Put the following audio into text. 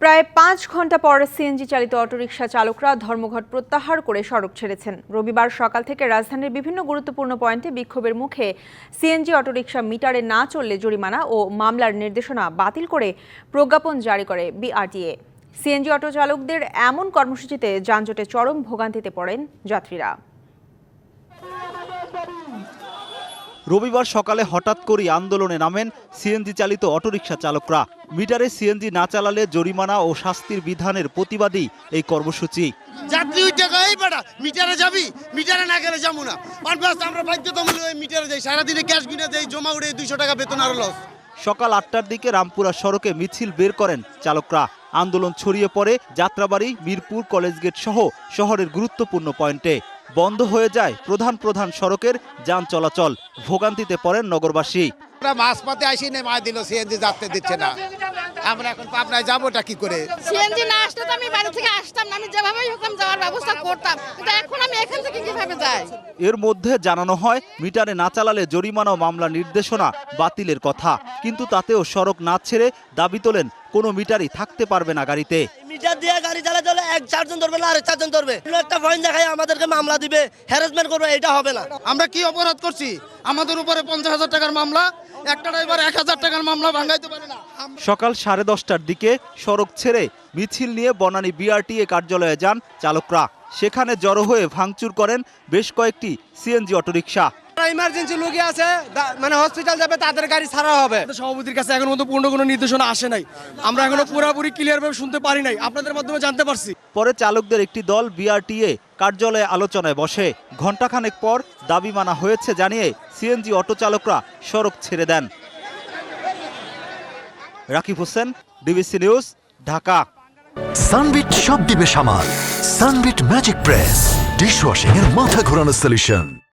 প্রায় পাঁচ ঘণ্টা পর সিএনজি চালিত অটোরিকশা চালকরা ধর্মঘট প্রত্যাহার করে সড়ক ছেড়েছেন। রবিবার সকাল থেকে রাজধানীর বিভিন্ন গুরুত্বপূর্ণ পয়েন্টে বিক্ষোভের মুখে সিএনজি অটোরিকশা মিটারে না চললে জরিমানা ও মামলার নির্দেশনা বাতিল করে প্রজ্ঞাপন জারি করে বিআরটিএ। সিএনজি অটো চালকদের এমন কর্মসূচিতে যানজটে চরম ভোগান্তিতে পড়েন যাত্রীরা। রবিবার সকালে হঠাৎ করেই আন্দোলনে নামেন সিএনজি চালিত অটোরিকশা চালকরা। মিটারে সিএনজি না চালালে জরিমানা ও শাস্তির বিধানের প্রতিবাদী এই কর্মসূচি। যাত্রী এই বেটা মিটারে যাবি? মিটারে না গেলে যাব না। আমরা বাধ্যতামূলক মিটারে যাই। সারাদিনে ক্যাশ গুনে দেই জমা উড়ে দুইশো টাকা বেতন আরও লস সকাল আটটার দিকে রামপুরা সড়কে মিছিল বের করেন চালকরা। আন্দোলন ছড়িয়ে পড়ে যাত্রাবাড়ি মিরপুর কলেজ গেট সহ শহরের গুরুত্বপূর্ণ পয়েন্টে। বন্ধ হয়ে যায় প্রধান প্রধান সড়কের যান চলাচল। ভোগান্তিতে পড়েন নগরবাসী। আমরা মাঝপথে আসি নেমায় দিল সিএনজি যাতে দিচ্ছে না। আমরা এখন পাবনায় যাবোটা কি করে? সিএনজি না আসলে তো আমি বাড়ি থেকে আসতাম না আমি যেভাবেই হোতাম যাওয়ার ব্যবস্থা করতাম। কিন্তু এখন আমি এখান থেকে কীভাবে যাই? এর মধ্যে জানানো হয় মিটারে না চালালে জরিমানা ও মামলা নির্দেশনা বাতিলের কথা। কিন্তু তাতেও সড়ক না ছেড়ে দাবি তোলেন কোনো মিটারই থাকতে পারবে না গাড়িতে। মিটার দিয়ে গাড়ি চালাতে হলে এক চারজন ধরবে না আরেক চারজন ধরবে। একটা পয়েন্ট দেখায় আমাদেরকে মামলা দিবে হ্যারাসমেন্ট করবে এটা হবে না। আমরা কি অপরাধ করছি? আমাদের উপরে পঞ্চাশ হাজার টাকার মামলা একটা ড্রাইভার এক হাজার টাকার মামলা ভাঙাইতে পারে না। সকাল সাড়ে দশটার দিকে সড়ক ছেড়ে মিছিল নিয়ে বনানী বিআরটিএ কার্যালয়ে যান চালকরা। সেখানে জড়ো হয়ে ভাঙচুর করেন বেশ কয়েকটি সিএনজি অটোরিকশা। ইমার্জেন্সি লোকে আছে মানে হসপিটাল যাবে তাদের গাড়ি ছাড়া হবে। সভাপতির কাছে এখন মতো পূর্ণ কোনো নির্দেশনা আসে নাই। আমরা এখনও পুরোপুরি ক্লিয়ার ভাবে শুনতে পারি নাই। আপনাদের মাধ্যমে জানতে পারছি। পরে চালকদের একটি দল বিআরটিএ কার্যালয়ে আলোচনায় বসে। ঘণ্টাখানেক পর দাবি মানা হয়েছে জানিয়ে সিএনজি অটো চালকরা সড়ক ছেড়ে দেন। Rakib Hossain DBC news Dhaka. Sunbit সব দিবে সামাল। সানবিট ম্যাজিক প্রেস ডিশওয়াশিং এর মাথা ঘোরানো সলিউশন